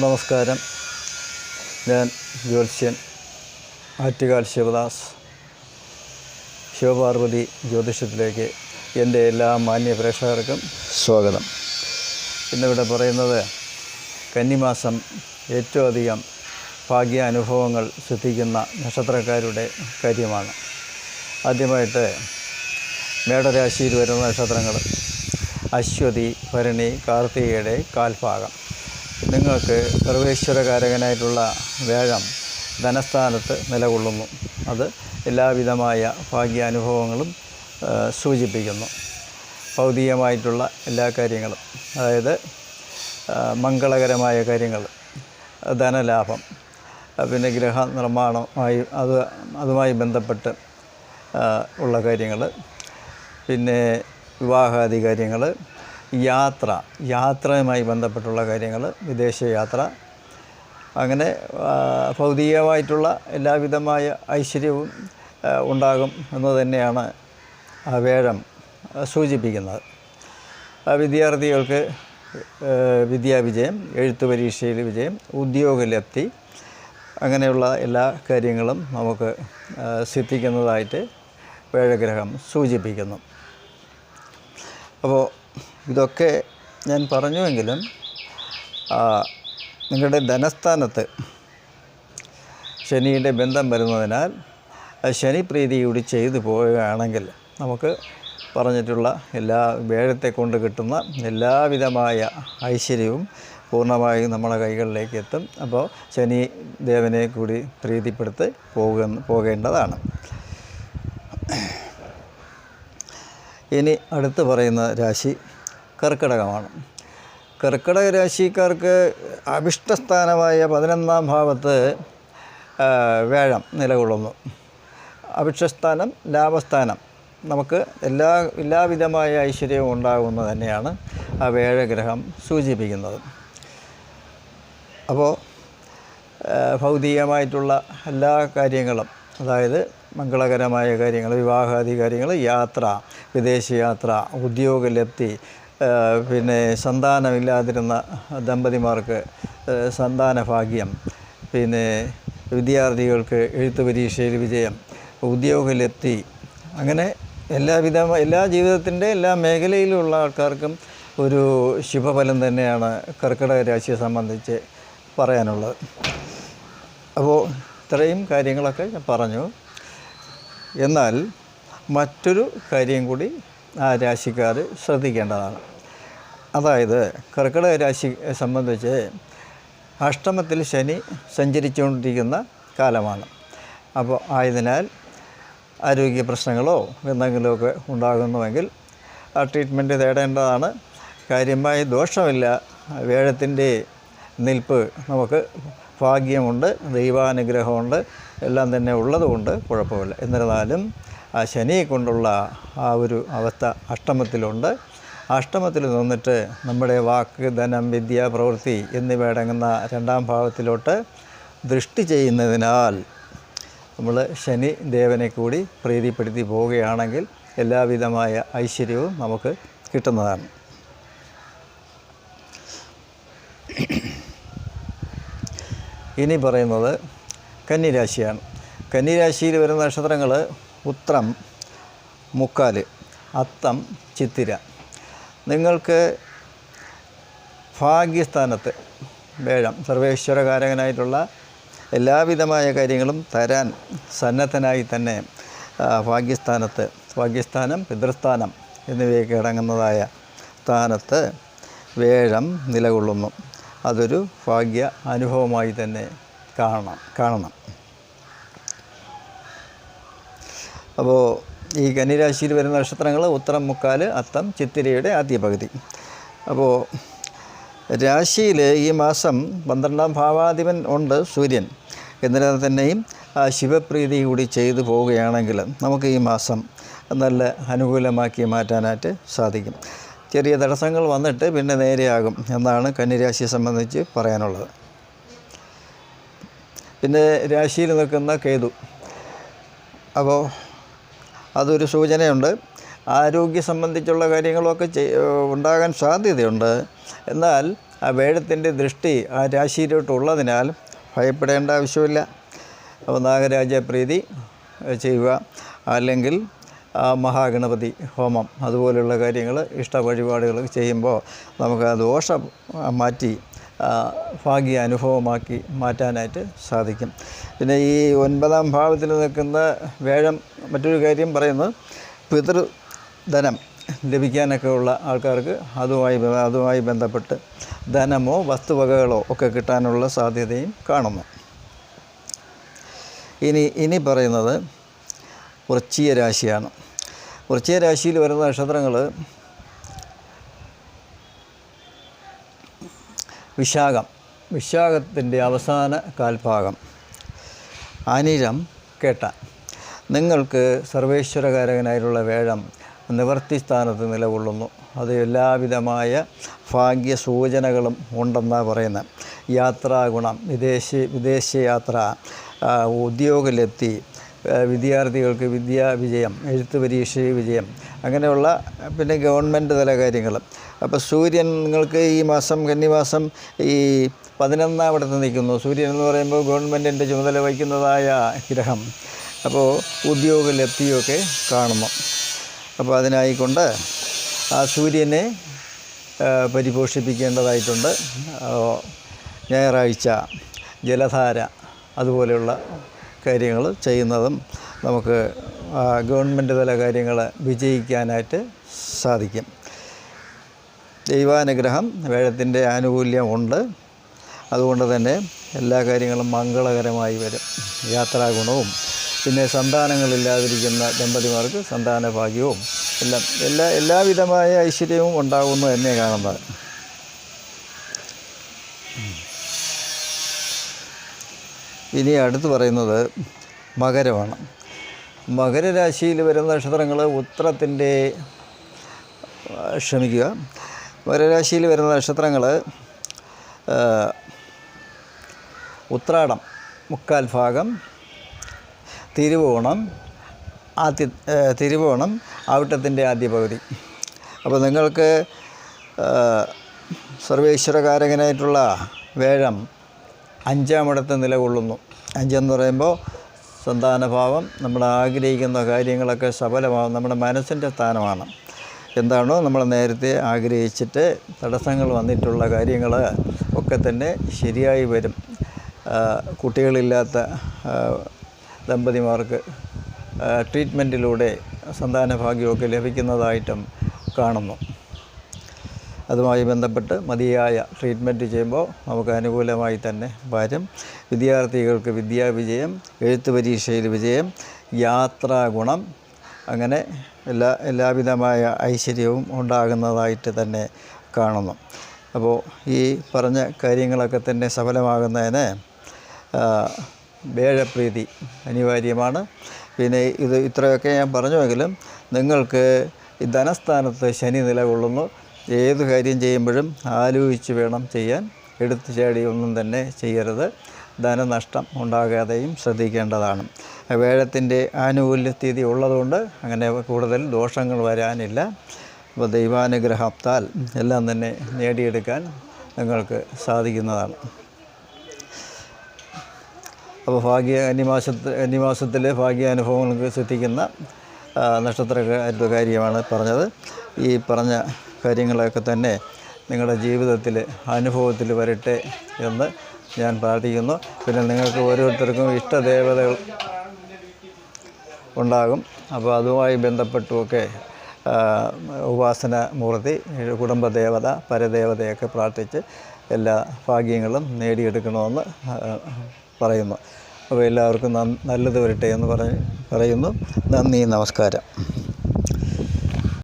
നമസ്കാരം. ഞാൻ ജ്യോത്സ്യൻ ആറ്റുകാൽ ശിവദാസ്. ശിവപാർവതി ജ്യോതിഷത്തിലേക്ക് എന്റെ എല്ലാ മാന്യ പ്രേക്ഷകർക്കും സ്വാഗതം. ഇന്നിവിടെ പറയുന്നത് കന്നിമാസം ഏറ്റവും അധികം ഭാഗ്യ അനുഭവങ്ങൾ സിദ്ധിക്കുന്ന നക്ഷത്രക്കാരുടെ കാര്യമാണ്. ആദ്യമായിട്ട് മേടരാശിയിൽ വരുന്ന നക്ഷത്രങ്ങൾ അശ്വതി ഭരണി കാർത്തികയുടെ കാൽഭാഗം. നിങ്ങൾക്ക് സർവേശ്വരകാരകനായിട്ടുള്ള വേഴം ധനസ്ഥാനത്ത് നിലകൊള്ളുന്നു. അത് എല്ലാവിധമായ ഭാഗ്യാനുഭവങ്ങളും സൂചിപ്പിക്കുന്നു. ഭൗതികമായിട്ടുള്ള എല്ലാ കാര്യങ്ങളും അതായത് മംഗളകരമായ കാര്യങ്ങൾ ധനലാഭം പിന്നെ ഗ്രഹ നിർമ്മാണമായി അത് അതുമായി ബന്ധപ്പെട്ട് ഉള്ള കാര്യങ്ങൾ പിന്നെ വിവാഹാദി കാര്യങ്ങൾ യാത്ര യാത്രയുമായി ബന്ധപ്പെട്ടുള്ള കാര്യങ്ങൾ വിദേശയാത്ര അങ്ങനെ ആ, ഭൗതികമായിട്ടുള്ള എല്ലാവിധമായ ഐശ്വര്യവും ഉണ്ടാകും എന്ന് തന്നെയാണ് വേഴം സൂചിപ്പിക്കുന്നത്. വിദ്യാർത്ഥികൾക്ക് വിദ്യാവിജയം എഴുത്ത് പരീക്ഷയിൽ വിജയം ഉദ്യോഗലബ്ധി അങ്ങനെയുള്ള എല്ലാ കാര്യങ്ങളും നമുക്ക് സിദ്ധിക്കുന്നതായിട്ട് വേഴഗ്രഹം സൂചിപ്പിക്കുന്നു. അപ്പോൾ ഇതൊക്കെ ഞാൻ പറഞ്ഞുവെങ്കിലും നിങ്ങളുടെ ധനസ്ഥാനത്ത് ശനിയുടെ ബന്ധം വരുന്നതിനാൽ ആ ശനി പ്രീതി കൂടി ചെയ്തു പോവുകയാണെങ്കിൽ നമുക്ക് പറഞ്ഞിട്ടുള്ള എല്ലാ വേഴത്തെ കൊണ്ട് കിട്ടുന്ന എല്ലാവിധമായ ഐശ്വര്യവും പൂർണമായും നമ്മുടെ കൈകളിലേക്ക് എത്തും. അപ്പോൾ ശനി ദേവനെ കൂടി പ്രീതിപ്പെടുത്തി പോകുന്ന പോകേണ്ടതാണ്. ഇനി അടുത്ത് പറയുന്ന രാശി കർക്കിടകമാണ്. കർക്കിടക രാശിക്കാർക്ക് അഭിഷ്ടസ്ഥാനമായ പതിനൊന്നാം ഭാവത്ത് വേഴം നിലകൊള്ളുന്നു. അഭിഷ്ടസ്ഥാനം ലാഭസ്ഥാനം. നമുക്ക് എല്ലാ എല്ലാവിധമായ ഐശ്വര്യവും ഉണ്ടാകുന്നത് തന്നെയാണ് ആ വേഴഗ്രഹം സൂചിപ്പിക്കുന്നത്. അപ്പോൾ ഭൗതികമായിട്ടുള്ള എല്ലാ കാര്യങ്ങളും അതായത് മംഗളകരമായ കാര്യങ്ങൾ വിവാഹാദി കാര്യങ്ങൾ യാത്ര വിദേശയാത്ര ഉദ്യോഗലബ്ധി പിന്നെ സന്താനമില്ലാതിരുന്ന ദമ്പതിമാർക്ക് സന്താന ഭാഗ്യം പിന്നെ വിദ്യാർത്ഥികൾക്ക് എഴുത്ത് പരീക്ഷയിൽ വിജയം ഉദ്യോഗലബ്ധി അങ്ങനെ എല്ലാവിധ എല്ലാ ജീവിതത്തിന്റെ എല്ലാ മേഖലയിലുള്ള ആൾക്കാർക്കും ഒരു ശുഭഫലം തന്നെയാണ് കർക്കിടക രാശിയെ സംബന്ധിച്ച് പറയാനുള്ളത്. അപ്പോൾ ഇത്രയും കാര്യങ്ങളൊക്കെ ഞാൻ പറഞ്ഞു. എന്നാൽ മറ്റൊരു കാര്യം കൂടി ആ രാശിക്കാർ ശ്രദ്ധിക്കേണ്ടതാണ്. അതായത് കർക്കിടക രാശി സംബന്ധിച്ച് അഷ്ടമത്തിൽ ശനി സഞ്ചരിച്ചുകൊണ്ടിരിക്കുന്ന കാലമാണ്. അപ്പോൾ ആയതിനാൽ ആരോഗ്യ പ്രശ്നങ്ങളോ എന്തെങ്കിലുമൊക്കെ ഉണ്ടാകുന്നുവെങ്കിൽ ആ ട്രീറ്റ്മെന്റ് തേടേണ്ടതാണ്. കാര്യമായി ദോഷമില്ല. വേഴത്തിന്റെ നിൽപ്പ് നമുക്ക് ഭാഗ്യമുണ്ട് ദൈവാനുഗ്രഹമുണ്ട് എല്ലാം തന്നെ ഉള്ളതുകൊണ്ട് കുഴപ്പമില്ല. എന്നിരുന്നാലും ആ ശനിയെ കൊണ്ടുള്ള ആ ഒരു അവസ്ഥ അഷ്ടമത്തിലുണ്ട്. അഷ്ടമത്തിൽ നിന്നിട്ട് നമ്മുടെ വാക്ക് ധനം വിദ്യ പ്രവൃത്തി എന്നിവ അടങ്ങുന്ന രണ്ടാം ഭാവത്തിലോട്ട് ദൃഷ്ടി ചെയ്യുന്നതിനാൽ നമ്മൾ ശനി ദേവനെ കൂടി പ്രീതിപ്പെടുത്തി പോവുകയാണെങ്കിൽ എല്ലാവിധമായ ഐശ്വര്യവും നമുക്ക് കിട്ടുന്നതാണ്. ഇനി പറയുന്നത് കന്നിരാശിയാണ്. കന്നിരാശിയിൽ വരുന്ന നക്ഷത്രങ്ങൾ ഉത്രം മുക്കാൽ അത്തം ചിത്തിര. നിങ്ങൾക്ക് ഭാഗ്യസ്ഥാനത്ത് വേഴം സർവേശ്വരകാരകനായിട്ടുള്ള എല്ലാവിധമായ കാര്യങ്ങളും തരാൻ സന്നദ്ധനായി തന്നെ ഭാഗ്യസ്ഥാനത്ത് ഭാഗ്യസ്ഥാനം പിതൃസ്ഥാനം എന്നിവയൊക്കെ അടങ്ങുന്നതായ സ്ഥാനത്ത് വേഴം നിലകൊള്ളുന്നു. അതൊരു ഭാഗ്യ അനുഭവമായി തന്നെ കാണണം കാണണം. അപ്പോൾ ഈ കന്നിരാശിയിൽ വരുന്ന നക്ഷത്രങ്ങൾ ഉത്തരം മുക്കാൽ അത്തം ചിത്തിരയുടെ ആദ്യ പകുതി. അപ്പോൾ രാശിയിൽ ഈ മാസം പന്ത്രണ്ടാം ഭാവാധിപൻ ഉണ്ട് സൂര്യൻ. എന്നിരുന്നാൽ തന്നെയും ശിവപ്രീതി കൂടി ചെയ്തു പോവുകയാണെങ്കിൽ നമുക്ക് ഈ മാസം നല്ല അനുകൂലമാക്കി മാറ്റാനായിട്ട് സാധിക്കും. ചെറിയ തടസ്സങ്ങൾ വന്നിട്ട് പിന്നെ നേരെയാകും എന്നാണ് കന്നിരാശിയെ സംബന്ധിച്ച് പറയാനുള്ളത്. പിന്നെ രാശിയിൽ നിൽക്കുന്ന കേതു. അപ്പോൾ അതൊരു സൂചനയുണ്ട്. ആരോഗ്യ സംബന്ധിച്ചുള്ള കാര്യങ്ങളൊക്കെ ഉണ്ടാകാൻ സാധ്യതയുണ്ട്. എന്നാൽ ആ വേഴത്തിന്റെ ദൃഷ്ടി ആ രാശിയിലോട്ടുള്ളതിനാൽ ഭയപ്പെടേണ്ട ആവശ്യമില്ല. അപ്പോൾ നാഗരാജപ്രീതി പ്രീതി ചെയ്യുക. അല്ലെങ്കിൽ മഹാഗണപതി ഹോമം അതുപോലെയുള്ള കാര്യങ്ങൾ ഇഷ്ട വഴിപാടുകൾ ചെയ്യുമ്പോൾ നമുക്ക് ദോഷം മാറ്റി ഭാഗ്യ അനുഭവമാക്കി മാറ്റാനായിട്ട് സാധിക്കും. പിന്നെ ഈ ഒൻപതാം ഭാവത്തിൽ നിൽക്കുന്ന വേഴം മറ്റൊരു കാര്യം പറയുന്നത് പിതൃധനം ലഭിക്കാനൊക്കെ ഉള്ള ആൾക്കാർക്ക് അതുമായി അതുമായി ബന്ധപ്പെട്ട് ധനമോ വസ്തുവകകളോ ഒക്കെ കിട്ടാനുള്ള സാധ്യതയും കാണുന്നു. ഇനി ഇനി പറയുന്നത് വൃശ്ചിക രാശിയാണ്. വൃശ്ചിക രാശിയിൽ വരുന്ന നക്ഷത്രങ്ങൾ വിശാഖം. വിശാഖത്തിന്റെ അവസാന കാൽഭാഗം അനിരം കേട്ട. നിങ്ങൾക്ക് സർവേശ്വരകാരകനായിട്ടുള്ള വേഴം നിവർത്തി സ്ഥാനത്ത് നിലകൊള്ളുന്നു. അത് എല്ലാവിധമായ ഭാഗ്യ സൂചനകളും ഉണ്ടെന്നാണ് പറയുന്നത്. യാത്രാഗുണം വിദേശ വിദേശയാത്ര ഉദ്യോഗത്തിലെത്തി വിദ്യാർത്ഥികൾക്ക് വിദ്യാ വിജയം എഴുത്ത് പരീക്ഷ വിജയം അങ്ങനെയുള്ള പിന്നെ ഗവൺമെന്റ് തല കാര്യങ്ങൾ. അപ്പോൾ സൂര്യൻ നിങ്ങൾക്ക് ഈ മാസം കന്നിമാസം ഈ പതിനൊന്നാമിടത്ത് നിൽക്കുന്നു. സൂര്യൻ എന്ന് പറയുമ്പോൾ ഗവൺമെന്റിന്റെ ചുമതല വഹിക്കുന്നതായ ഗ്രഹം. അപ്പോൾ ഉദ്യോഗ ലബ്ധിയൊക്കെ കാണുന്നു. അപ്പോൾ അതിനായിക്കൊണ്ട് ആ സൂര്യനെ പരിപോഷിപ്പിക്കേണ്ടതായിട്ടുണ്ട്. ഞായറാഴ്ച ജലധാര അതുപോലെയുള്ള കാര്യങ്ങൾ ചെയ്യുന്നതും നമുക്ക് ഗവൺമെന്റ് തല കാര്യങ്ങൾ വിജയിക്കാനായിട്ട് സാധിക്കും. ദൈവാനുഗ്രഹം വേഴത്തിന്റെ ആനുകൂല്യം ഉണ്ട് അതുകൊണ്ട് തന്നെ എല്ലാ കാര്യങ്ങളും മംഗളകരമായി വരും. യാത്രാഗുണവും പിന്നെ സന്താനങ്ങളില്ലാതിരിക്കുന്ന ദമ്പതിമാർക്ക് സന്താന ഭാഗ്യവും എല്ലാം എല്ലാ എല്ലാവിധമായ ഐശ്വര്യവും ഉണ്ടാകുന്നു എന്നെ കാണുന്നത്. ഇനി അടുത്ത് പറയുന്നത് മകരമാണ്. മകരരാശിയിൽ വരുന്ന നക്ഷത്രങ്ങൾ ഉത്രത്തിന്റെ ക്ഷമിക്കുക. മകരരാശിയിൽ വരുന്ന നക്ഷത്രങ്ങൾ ഉത്രാടം മുക്കാൽ ഭാഗം തിരുവോണം ആദ്യ തിരുവോണം ആവിട്ടത്തിന്റെ ആദ്യ പകുതി. അപ്പോൾ നിങ്ങൾക്ക് സർവേശ്വരകാരകനായിട്ടുള്ള വേഴം അഞ്ചാമിടത്ത് നിലകൊള്ളുന്നു. അഞ്ചെന്ന് പറയുമ്പോൾ സന്താനഭാവം നമ്മൾ ആഗ്രഹിക്കുന്ന കാര്യങ്ങളൊക്കെ സഫലമാകും നമ്മുടെ മനസ്സിന്റെ സ്ഥാനമാണ്. എന്താണോ നമ്മൾ നേരത്തെ ആഗ്രഹിച്ചിട്ട് തടസ്സങ്ങൾ വന്നിട്ടുള്ള കാര്യങ്ങൾ ഒക്കെ തന്നെ ശരിയായി വരും. കുട്ടികളില്ലാത്ത ദമ്പതിമാർക്ക് ട്രീറ്റ്മെന്റിലൂടെ സന്താന ഭാഗ്യമൊക്കെ ലഭിക്കുന്നതായിട്ടും കാണുന്നു. അതുമായി ബന്ധപ്പെട്ട് മതിയായ ട്രീറ്റ്മെന്റ് ചെയ്യുമ്പോൾ നമുക്ക് അനുകൂലമായി തന്നെ വരും. വിദ്യാർത്ഥികൾക്ക് വിദ്യാവിജയം എഴുത്ത് പരീക്ഷയിൽ വിജയം യാത്രാഗുണം അങ്ങനെ എല്ലാ എല്ലാവിധമായ ഐശ്വര്യവും ഉണ്ടാകുന്നതായിട്ട് തന്നെ കാണുന്നു. അപ്പോൾ ഈ പറഞ്ഞ കാര്യങ്ങളൊക്കെ തന്നെ സഫലമാകുന്നതിന് വേഴപ്രീതി അനിവാര്യമാണ്. പിന്നെ ഇത് ഇത്രയൊക്കെ ഞാൻ പറഞ്ഞുവെങ്കിലും നിങ്ങൾക്ക് ഈ ധനസ്ഥാനത്ത് ശനി നിലകൊള്ളുന്നു. ഏത് കാര്യം ചെയ്യുമ്പോഴും ആലോചിച്ച് വേണം ചെയ്യാൻ. എടുത്തു ചാടി ഒന്നും തന്നെ ചെയ്യരുത്. ധനനഷ്ടം ഉണ്ടാകാതെയും ശ്രദ്ധിക്കേണ്ടതാണ്. വേഴത്തിന്റെ ആനുകൂല്യസ്ഥിതി ഉള്ളതുകൊണ്ട് അങ്ങനെ കൂടുതൽ ദോഷങ്ങൾ വരാനില്ല. അപ്പോൾ ദൈവാനുഗ്രഹത്താൽ എല്ലാം തന്നെ നേടിയെടുക്കാൻ നിങ്ങൾക്ക് സാധിക്കുന്നതാണ്. അപ്പോൾ ഭാഗ്യ കന്നിമാസത്തിൽ അന്യമാസത്തിലെ ഭാഗ്യാനുഭവങ്ങൾക്ക് സിദ്ധിക്കുന്ന നക്ഷത്രക്കാരുടെ കാര്യമാണ് പറഞ്ഞത്. ഈ പറഞ്ഞ കാര്യങ്ങളൊക്കെ തന്നെ നിങ്ങളുടെ ജീവിതത്തിൽ അനുഭവത്തിൽ വരട്ടെ എന്ന് ഞാൻ പ്രാർത്ഥിക്കുന്നു. പിന്നെ നിങ്ങൾക്ക് ഓരോരുത്തർക്കും ഇഷ്ടദേവതകൾ ഉണ്ടാകും. അപ്പോൾ അതുമായി ബന്ധപ്പെട്ടുമൊക്കെ ഉപാസന മൂർത്തി കുടുംബദേവത പരദേവതയൊക്കെ പ്രാർത്ഥിച്ച് എല്ലാ ഭാഗ്യങ്ങളും നേടിയെടുക്കണമെന്ന് പറയുന്നു. അപ്പോൾ എല്ലാവർക്കും നല്ലത് വരട്ടെ എന്ന് പറയുന്നു. നന്ദി നമസ്കാരം.